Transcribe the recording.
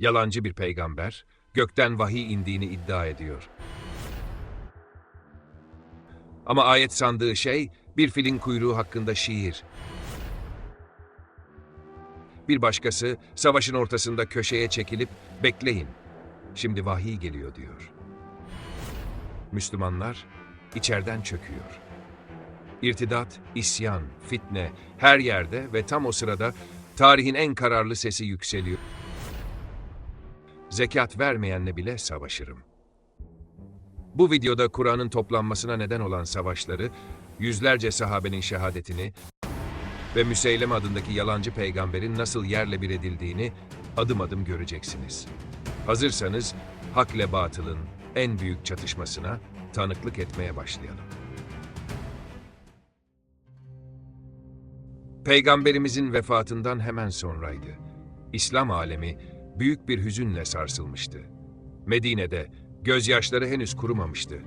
Yalancı bir peygamber, gökten vahiy indiğini iddia ediyor. Ama ayet sandığı şey, bir filin kuyruğu hakkında şiir. Bir başkası, savaşın ortasında köşeye çekilip, bekleyin, şimdi vahiy geliyor diyor. Müslümanlar, içeriden çöküyor. İrtidat, isyan, fitne her yerde ve tam o sırada tarihin en kararlı sesi yükseliyor. Zekat vermeyenle bile savaşırım. Bu videoda Kur'an'ın toplanmasına neden olan savaşları, yüzlerce sahabenin şehadetini ve Müseyleme adındaki yalancı peygamberin nasıl yerle bir edildiğini adım adım göreceksiniz. Hazırsanız hak ile batılın en büyük çatışmasına tanıklık etmeye başlayalım. Peygamberimizin vefatından hemen sonraydı. İslam alemi büyük bir hüzünle sarsılmıştı. Medine'de gözyaşları henüz kurumamıştı.